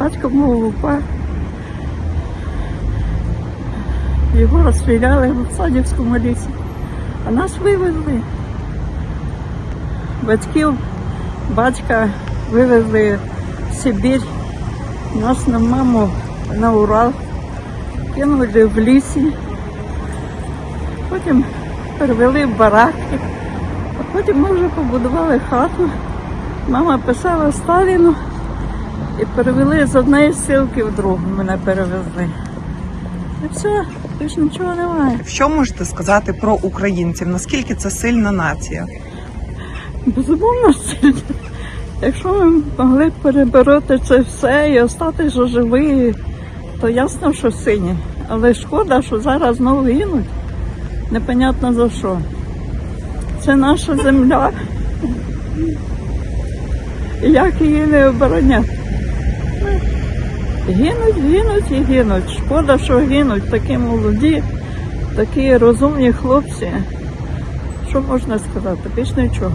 Батько був упав. Його розстріляли в Садівському лісі, а нас вивезли. Батьків, батька вивезли в Сибір, нас на маму на Урал, кинули в лісі, потім перевели в бараки, а потім ми вже побудували хату. Мама писала Сталіну і перевели з однієї ссилки в другу мене перевезли. І все, більш нічого немає. Що можете сказати про українців? Наскільки це сильна нація? Безумовно, сильно. Якщо ми могли б перебороти це все і остатися живі, то ясно, що сині. Але шкода, що зараз знову гинуть. Непонятно за що. Це наша земля. І Як її не обороняти? Гинуть, гинуть і гинуть. Шкода, що гинуть такі молоді, такі розумні хлопці. Що можна сказати? Більш нічого.